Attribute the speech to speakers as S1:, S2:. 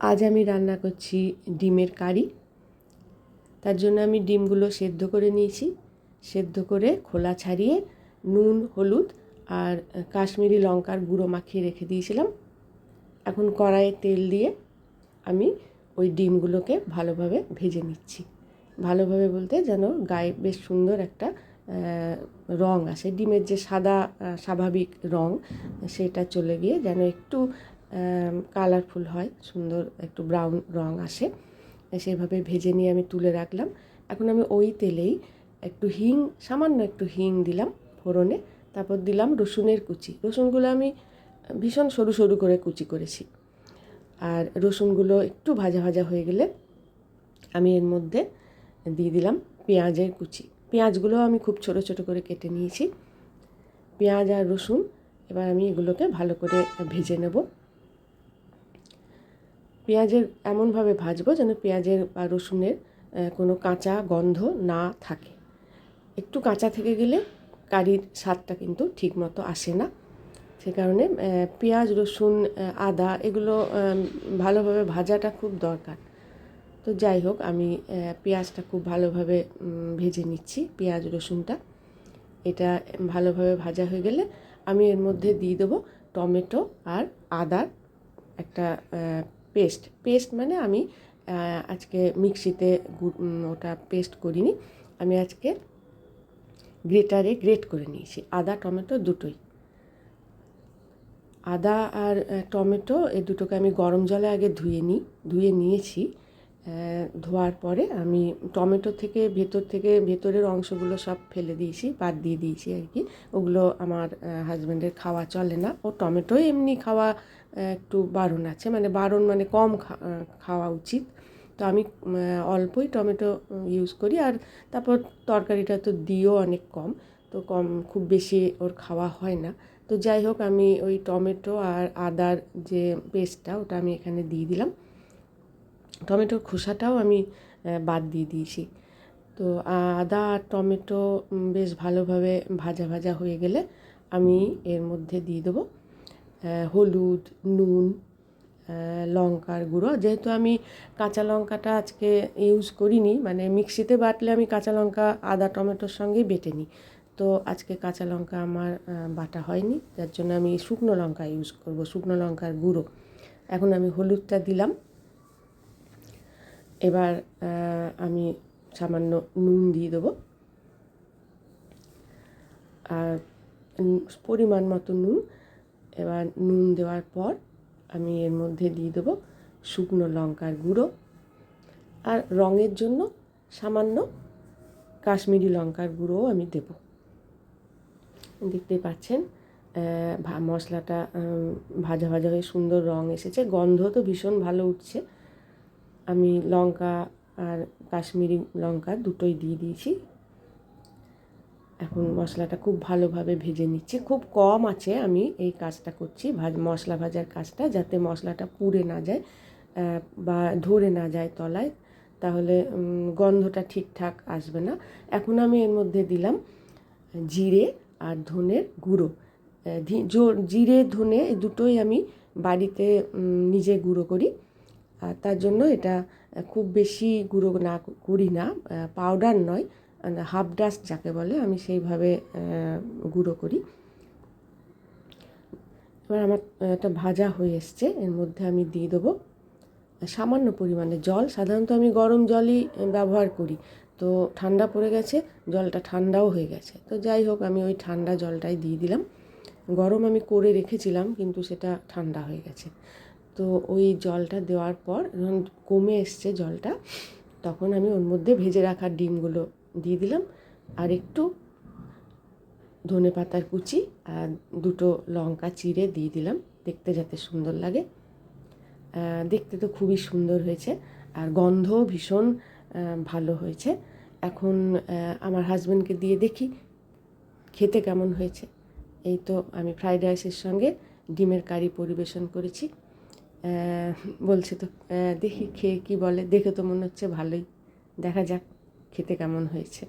S1: আজ আমি রান্না করছি ডিমের কারি। তার জন্য আমি ডিমগুলো সেদ্ধ করে নিয়েছি। সেদ্ধ করে খোলা ছাড়িয়ে নুন, হলুদ আর কাশ্মীরি লঙ্কার গুঁড়ো মাখিয়ে রেখে দিয়েছিলাম। এখন কড়াইয়ে তেল দিয়ে আমি ওই ডিমগুলোকে ভালোভাবে ভেজে নিচ্ছি। ভালোভাবে বলতে যেন গায়ে বেশ সুন্দর একটা রং আসে। ডিমের যে সাদা স্বাভাবিক রং, সেটা চলে গিয়ে যেন একটু কালারফুল হয়, সুন্দর একটু ব্রাউন রং আসে। সেভাবে ভেজে নিয়ে আমি তুলে রাখলাম। এখন আমি ওই তেলেই একটু হিং, সামান্য একটু হিং দিলাম ফোড়নে। তারপর দিলাম রসুনের কুচি। রসুনগুলো আমি ভীষণ সরু সরু করে কুচি করেছি। আর রসুনগুলো একটু ভাজা ভাজা হয়ে গেলে আমি এর মধ্যে দিয়ে দিলাম পেঁয়াজের কুচি। পেঁয়াজগুলো আমি খুব ছোট ছোট করে কেটে নিয়েছি। পেঁয়াজ আর রসুন, এবার আমি এগুলোকে ভালো করে ভেজে নেব। পেঁয়াজের এমনভাবে ভাজবো যেন পেঁয়াজের বা রসুনের কোনো কাঁচা গন্ধ না থাকে। একটু কাঁচা থেকে গেলে কারির স্বাদটা কিন্তু ঠিক মতো আসে না। সে কারণে পেঁয়াজ, রসুন আদা এগুলো ভালোভাবে ভাজাটা খুব দরকার। তো যাই হোক, আমি পেঁয়াজটা খুব ভালোভাবে ভেজে নিচ্ছি, পেঁয়াজ, রসুনটা। এটা ভালোভাবে ভাজা হয়ে গেলে আমি এর মধ্যে দিয়ে দেবো টমেটো আর আদার একটা পেস্ট। পেস্ট মানে আমি আজকে মিক্সিতে ওটা পেস্ট করিনি। আমি আজকে গ্রেটারে গ্রেট করে নিয়েছি। আদা, টমেটো দুটোই। আদা আর টমেটো এ দুটোকে আমি গরম জলে আগে ধুয়ে নিই ধুয়ে নিয়েছি। ধোয়ার পরে আমি টমেটো থেকে ভেতর থেকে ভেতরের অংশগুলো সব ফেলে দিয়েছি, বাদ দিয়ে দিয়েছি আর কি। ওগুলো আমার হাজব্যান্ডের খাওয়া চলে না। ও টমেটোই এমনি খাওয়া একটু বারণ আছে মানে বারণ মানে কম খাওয়া উচিত। তো আমি অল্পই টমেটো ইউজ করি আর তারপর তরকারিটা তো দিও অনেক কম, তো কম, খুব বেশি ওর খাওয়া হয় না। তো যাই হোক, আমি ওই টমেটো আর আদার যে পেস্টটা, ওটা আমি এখানে দিয়ে দিলাম। টমেটোর খোসাটাও আমি বাদ দিয়ে দিয়েছি। তো আদা আর টমেটো বেশ ভালোভাবে ভাজা ভাজা হয়ে গেলে আমি এর মধ্যে দিয়ে দেবো। হলুদ, নুন লঙ্কার গুঁড়ো। যেহেতু আমি কাঁচা লঙ্কাটা আজকে ইউজ করিনি মানে মিক্সিতে বাটলে আমি কাঁচা লঙ্কা, আদা, টমেটোর সঙ্গেই বেটে নিই। তো আজকে কাঁচা লঙ্কা আমার বাটা হয়নি, যার জন্য আমি শুকনো লঙ্কা ইউজ করব, শুকনো লঙ্কার গুঁড়ো। এখন আমি হলুদটা দিলাম। এবার আমি সামান্য নুন দিয়ে দেবো। আর পরিমাণ মতো নুন। এবার নুন দেওয়ার পর আমি এর মধ্যে দিয়ে দেবো শুকনো লঙ্কার গুঁড়ো আর রঙের জন্য সামান্য কাশ্মীরি লঙ্কার গুঁড়োও আমি দেব। দেখতে পাচ্ছেন মশলাটা ভাজা ভাজা হয়ে সুন্দর রঙ এসেছে। গন্ধ তো ভীষণ ভালো উঠছে। আমি লঙ্কা আর কাশ্মীরি লঙ্কা দুটোই দিয়ে দিয়েছি। এখন মশলাটা খুব ভালোভাবে ভেজে নিচ্ছি। খুব কম আছে আমি এই কাজটা করছি, ভাজ, মশলা ভাজার কাজটা যাতে মশলাটা পুড়ে না যায় বা ধরে না যায় তলায়, তাহলে গন্ধটা ঠিকঠাক আসবে না। এখন আমি এর মধ্যে দিলাম জিরে আর ধনের গুঁড়ো। জিরে, ধনে দুটোই আমি বাড়িতে নিজে গুঁড়ো করি। আর তার জন্য এটা খুব বেশি গুঁড়ো না করি না পাউডার নয় হাফ ডাস্ট যাকে বলে, আমি সেইভাবে গুঁড়ো করি। এবার আমার একটা ভাজা হয়ে এসছে, এর মধ্যে আমি দিয়ে দেবো সামান্য পরিমাণে জল। সাধারণত আমি গরম জলই ব্যবহার করি। তো ঠান্ডা পড়ে গেছে, জলটা ঠান্ডাও হয়ে গেছে। তো যাই হোক, আমি ওই ঠান্ডা জলটাই দিয়ে দিলাম। গরম আমি করে রেখেছিলাম, কিন্তু সেটা ঠান্ডা হয়ে গেছে। তো ওই জলটা দেওয়ার পর, যখন কমে এসছে জলটা, তখন আমি ওর মধ্যে ভেজে রাখা ডিমগুলো দিয়ে দিলাম। আর একটু ধনে পাতার কুচি আর দুটো লঙ্কা চিড়ে দিয়ে দিলাম। দেখতে যাতে সুন্দর লাগে। দেখতে তো খুবই সুন্দর হয়েছে আর গন্ধও ভীষণ ভালো হয়েছে। এখন আমার হাজব্যান্ডকে দিয়ে দেখি খেতে কেমন হয়েছে। এই তো আমি ফ্রাইড রাইসের সঙ্গে ডিমের কারি পরিবেশন করেছি। বলছে তো দেখি খেয়ে কী বলে। দেখে তো মনে হচ্ছে ভালোই। দেখা যাক। খেতে কেমন হয়েছে?